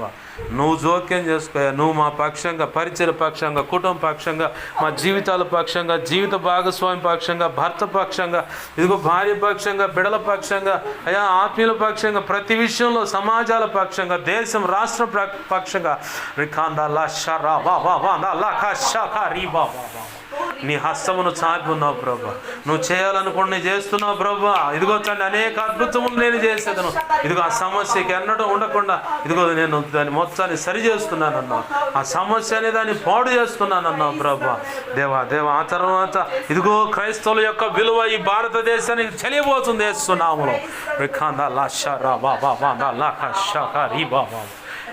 ప్రభా నువ్వు జోక్యం చేసుకోయా నువ్వు మా పక్షంగా పరిచయ పక్షంగా కుటుంబ పక్షంగా మా జీవితాల పక్షంగా జీవిత భాగస్వామి పక్షంగా భర్త పక్షంగా ఇదిగో భార్య పక్షంగా బిడల పక్షంగా అయా ఆత్మీయుల పక్షంగా ప్రతి విషయంలో సమాజాల పక్షంగా దేశం రాష్ట్ర పక్షంగా రిఖాందా లా షరా వా వా వా లా ఖా షా ఖా రీ వా వా వా. నీ హస్తమును చాపి ఉన్నావు ప్రభా. నువ్వు చేయాలనుకుని చేస్తున్నావు ప్రభా. ఇదిగో తండ్రి అనేక అద్భుతములు నేను చేసేదను. ఇదిగో ఆ సమస్యకి ఎన్నడూ ఉండకుండా ఇదిగో నేను దాని మొత్తాన్ని సరి చేస్తున్నానన్నావు. ఆ సమస్య అనే దాన్ని పాడు చేస్తున్నానన్నావు ప్రభా. దేవా దేవా ఆ తర్వాత ఇదిగో క్రైస్తవుల యొక్క విలువ ఈ భారతదేశానికి తెలియబోతుంది వేస్తున్నాములో రిఖాందా లాషా రా బా బా బా షా రీ బా బా.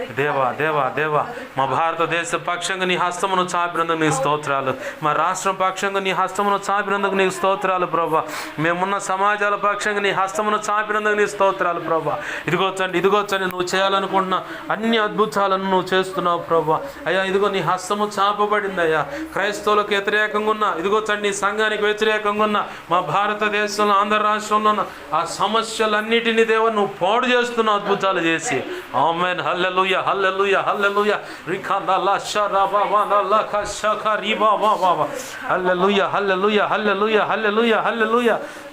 దేవా దేవా దేవా మా భారతదేశ పక్షంగా నీ హస్తమును చాపినందుకు నీ స్తోత్రాలు. మా రాష్ట్రం పక్షంగా నీ హస్తమును చాపినందుకు నీ స్తోత్రాలు ప్రభా. మేమున్న సమాజాల పక్షంగా నీ హస్తమును చాపినందుకు నీ స్తోత్రాలు ప్రభా. ఇదిగో ఇదిగోచండి నువ్వు చేయాలనుకుంటున్న అన్ని అద్భుతాలను నువ్వు చేస్తున్నావు ప్రభా. అయ్యా ఇదిగో నీ హస్తము చాపబడింది అయ్యా క్రైస్తవులకు వ్యతిరేకంగా ఉన్న ఇదిగోచండి నీ సంఘానికి వ్యతిరేకంగా ఉన్న మా భారతదేశంలో ఆంధ్ర రాష్ట్రంలో ఉన్న ఆ సమస్యలన్నిటినీ దేవ నువ్వు పాడు చేస్తున్నావు అద్భుతాలు చేసి. ఆమెన్. హల్లెలు హల్లెలూయా హల్లెలూయా రిఖాందా లా షరా బా వా లా లా ఖా షా ఖా రీ బా వా వా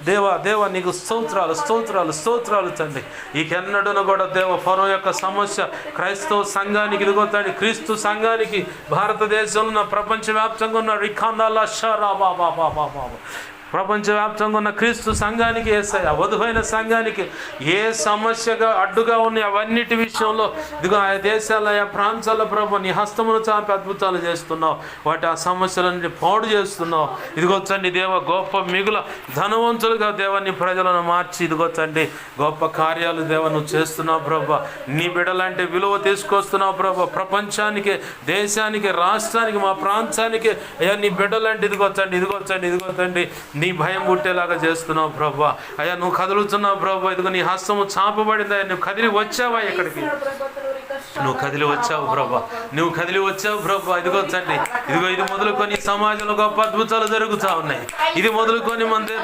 దేవా దేవా నీకు స్తోత్రాలు స్తోత్రాలు స్తోత్రాలు తండ్రి. ఈకెన్నడూను కూడా దేవ ఫరో యొక్క సమస్య క్రైస్తవ సంఘానికి ఇదిగో తండ్రి క్రీస్తు సంఘానికి భారతదేశంలో ఉన్న ప్రపంచవ్యాప్తంగా ఉన్న రిఖాందా లా రా బా బా బా బా. ప్రపంచవ్యాప్తంగా ఉన్న క్రీస్తు సంఘానికి ఏ వధువైన సంఘానికి ఏ సమస్యగా అడ్డుగా ఉన్నాయి అవన్నిటి విషయంలో. ఇదిగో ఆ దేశాల ఆయా ప్రాంతాల ప్రభు నీ హస్తమును చాపి అద్భుతాలు చేస్తున్నావు. వాటి ఆ సమస్యలన్నీ పాడు చేస్తున్నావు. ఇదిగో తండ్రి దేవ గొప్ప మిగుల ధనవంతులుగా దేవాన్ని ప్రజలను మార్చి ఇదిగో తండ్రి గొప్ప కార్యాలు దేవ నువ్వు చేస్తున్నావు ప్రభా. నీ బిడలంటే విలువ తీసుకొస్తున్నావు ప్రభా. ప్రపంచానికి దేశానికి రాష్ట్రానికి మా ప్రాంతానికి. అయ్యా నీ బిడ్డలంటే ఇదిగో తండ్రి ఇదిగో తండ్రి ఇదిగో తండ్రి నీ భయం పుట్టేలాగా చేస్తున్నావు ప్రభా. అయ్యా నువ్వు కదులుతున్నావు ప్రభా. ఇదిగో నీ హస్తము చాపబడింది. అయ్యా నువ్వు కదిలి వచ్చావా ఇక్కడికి? నువ్వు కదిలి వచ్చావు ప్రభా. నువ్వు కదిలి వచ్చావు ప్రభా. ఇదిగో తండ్రి ఇదిగో ఇది మొదలుకొని సమాజంలో గొప్ప అద్భుతాలు జరుగుతూ ఉన్నాయి. ఇది మొదలుకొని మన దే-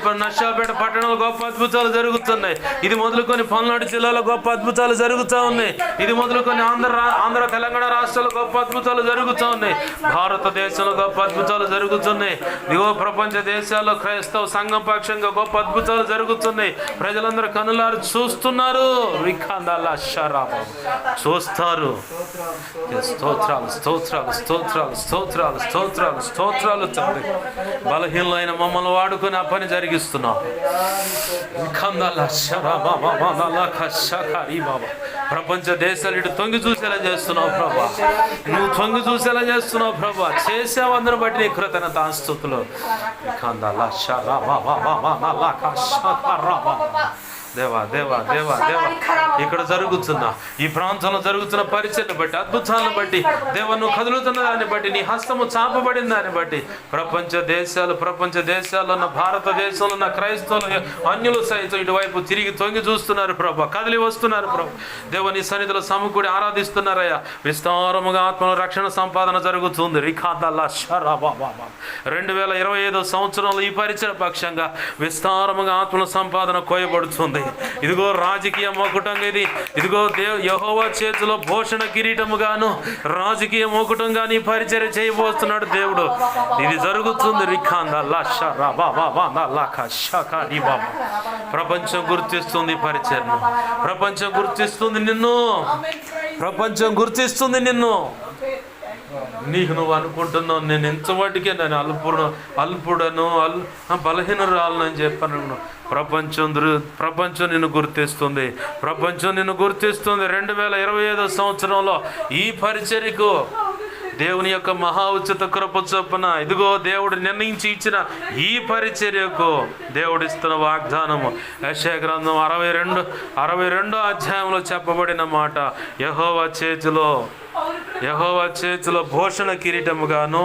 పట్టణంలో గొప్ప అద్భుతాలు జరుగుతున్నాయి. ఇది మొదలుకొని పల్నాడు జిల్లాలో గొప్ప అద్భుతాలు జరుగుతూ ఉన్నాయి. ఇది మొదలుకొని ఆంధ్ర రా- ఆంధ్ర తెలంగాణ రాష్ట్రాల్లో గొప్ప అద్భుతాలు జరుగుతూ ఉన్నాయి. భారతదేశంలో గొప్ప అద్భుతాలు జరుగుతున్నాయి. ఇదిగో ప్రపంచ దేశాల్లో క్రైస్తవ సంఘం పక్షంగా గొప్ప అద్భుతాలు జరుగుతున్నాయి. ప్రజలందరూ కనులారు చూస్తున్నారు. చూస్తున్నారు షరాబా స్తోత్రాలు స్తోత్రాలు స్తోత్రాలు స్తోత్రాలు స్తోత్రాలు స్తోత్రాలు తండ్రి బలహీనమైన మమ్మల్ని వాడుకొని ఆ పని జరిగిస్తున్నాం. రిఖాందాల షరాబా షకారి బాబా ప్రపంచ దేశాలు ఇటు తొంగి చూసేలా చేస్తున్నావు ప్రభా. నువ్వు తొంగి చూసేలా చేస్తున్నావు ప్రభా. చేసావు అందరూ బట్టి నీ కృతజ్ఞత ఆస్తుతులు. రిఖాందాల షరాబా షకారా దేవా దేవా దేవా దేవా. ఇక్కడ జరుగుతున్న ఈ ప్రాంతంలో జరుగుతున్న పరిచయను బట్టి అద్భుతాలను బట్టి దేవా నువ్వు కదులుతున్న దాన్ని బట్టి నీ హస్తము చాపబడిన దాన్ని బట్టి ప్రపంచ దేశాలు ప్రపంచ దేశాల్లో ఉన్న భారతదేశంలో ఉన్న క్రైస్తవులు అన్యులు సైతం ఇటువైపు తిరిగి తొంగి చూస్తున్నారు ప్రభా. కదిలి వస్తున్నారు ప్రభా. దేవ నీ సన్నిధిలో సమకూడి ఆరాధిస్తున్నారయ్యా. విస్తారముగా ఆత్మల రక్షణ సంపాదన జరుగుతుంది. రిఖాదల్లా షరాబాబా. రెండు వేల ఇరవై ఐదో సంవత్సరంలో ఈ పరిచయ పక్షంగా విస్తారముగా ఆత్మల సంపాదన కోయబడుతుంది. ఇదిగో రాజకీయ మొకుటంగా ఇది. ఇదిగో దేవ్ యహోవా చేతిలో భూషణ కిరీటముగాను రాజకీయ మొకుటంగా నీ పరిచర్య చేయబోతున్నాడు దేవుడు. ఇది జరుగుతుంది. ప్రపంచం గుర్తిస్తుంది ఈ పరిచర్ను. ప్రపంచం గుర్తిస్తుంది నిన్ను. ప్రపంచం గుర్తిస్తుంది నిన్ను. నీకు నువ్వు అనుకుంటున్నావు నేను ఎంతవాటికే నేను అల్పుడు అల్పుడను అల్ బలహీనరాలను అని చెప్పాను ప్రపంచం దృ- ప్రపంచం నిన్ను గుర్తిస్తుంది. ప్రపంచం నిన్ను గుర్తిస్తుంది రెండు వేల ఇరవై ఐదో సంవత్సరంలో. ఈ పరిచర్యకు దేవుని యొక్క మహా ఉచిత కృప చొప్పున ఇదిగో దేవుడు నిర్ణయించి ఇచ్చిన ఈ పరిచర్యకు దేవుడు ఇస్తున్న వాగ్దానము. యశయ గ్రంథం అరవై రెండు అరవై రెండో అధ్యాయంలో చెప్పబడిన మాట యహోవ చేతిలో యహోవా చేతిలో భూషణ కిరీటముగాను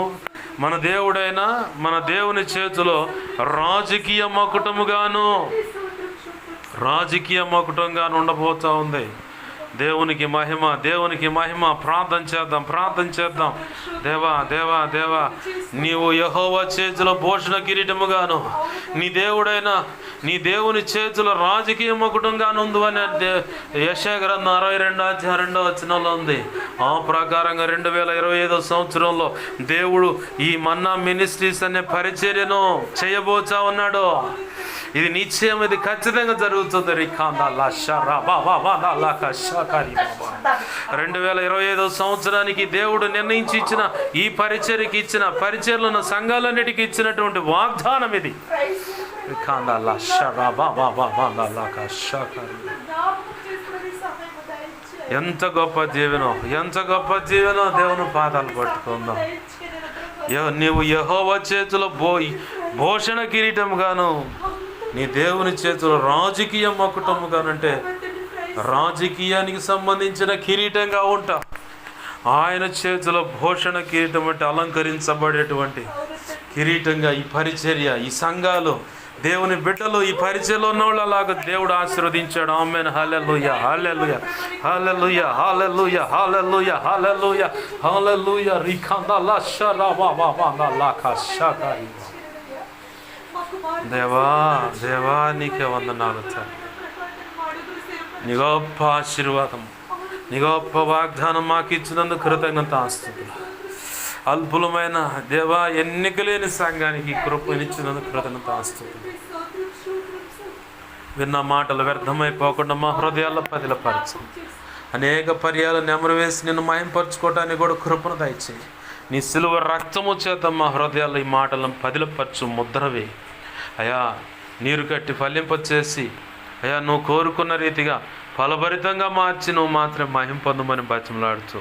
మన దేవుడైన మన దేవుని చేతిలో రాజకీయ మకుటముగాను రాజకీయ మకుటంగాను ఉండబోతూ ఉంది. దేవునికి మహిమ దేవునికి మహిమ ప్రార్థన చేద్దాం ప్రార్థన చేద్దాం. దేవా దేవా దేవా నీవు యహోవా చేతిలో భూషణ కిరీటముగాను నీ దేవుడైన నీ దేవుని చేతిలో రాజకీయ మకుటంగాను ఉంది అని యశాగ్రంథం అరవై రెండు అధ్యాయ రెండో వచనంలో ఉంది. ఆ ప్రకారంగా రెండు వేల ఇరవై ఐదో సంవత్సరంలో దేవుడు ఈ మన్నా మినిస్ట్రీస్ అనే పరిచర్యను చేయబోచా ఉన్నాడు. ఇది నిశ్చయం ఇది ఖచ్చితంగా జరుగుతుంది. రిఖాందా లషా రా బాబా బా బా దా రెండు వేల ఇరవై ఐదో సంవత్సరానికి దేవుడు నిర్ణయించి ఇచ్చిన ఈ పరిచర్కి ఇచ్చిన పరిచర్లను సంఘాలన్నిటికీ ఇచ్చినటువంటి వాగ్దానం ఇది. బా బా ఎంత గొప్ప జీవనం ఎంత గొప్ప జీవనం దేవుని పాదాలు పట్టుకుందాం. నీవు యహోవ చేతిలో బోయి భూషణ కిరీటముగాను నీ దేవుని చేతిలో రాజకీయ మకుటముగానంటే రాజకీయానికి సంబంధించిన కిరీటంగా ఉంటా. ఆయన చేతిలో భూషణ కిరీటం అంటే అలంకరించబడేటువంటి కిరీటంగా ఈ పరిచర్య ఈ సంఘాలు దేవుని బిడ్డలు ఈ పరిచయలో ఉన్న అలాగ దేవుడు ఆశీర్వదించాడు. Amen. Hallelujah hallelujah hallelujah hallelujah hallelujah hallelujah hallelujah రిఖంద వా. దేవా దేవా నీకే వందనాలు తండ్రి. నీ గొప్ప ఆశీర్వాదం నీ గొప్ప వాగ్దానం మాకు ఇచ్చినందుకు కృతజ్ఞత ఆస్తుతులు అల్పులమైన దేవా ఎన్నికలేని సంఘానికి కృపనిచ్చినందుకు కృతజ్ఞత ఆస్తుతులు విన్న మాటలు వ్యర్థమైపోకుండా మా హృదయాల్లో పదిలపరచు. అనేక పర్యాలు నెమరు వేసి నిన్ను మాయంపరచుకోవటానికి కూడా కృపను దయచేయి. నీ సిలువ రక్తము చేత మా హృదయాల్లో ఈ మాటలను పదిలపరచు ముద్రవే అయా నీరు కట్టి ఫలింపచేసి అయ్యా నువ్వు కోరుకున్న రీతిగా ఫలభరితంగా మార్చి నువ్వు మాత్రం మహిం పొందమని బతిమలాడుతూ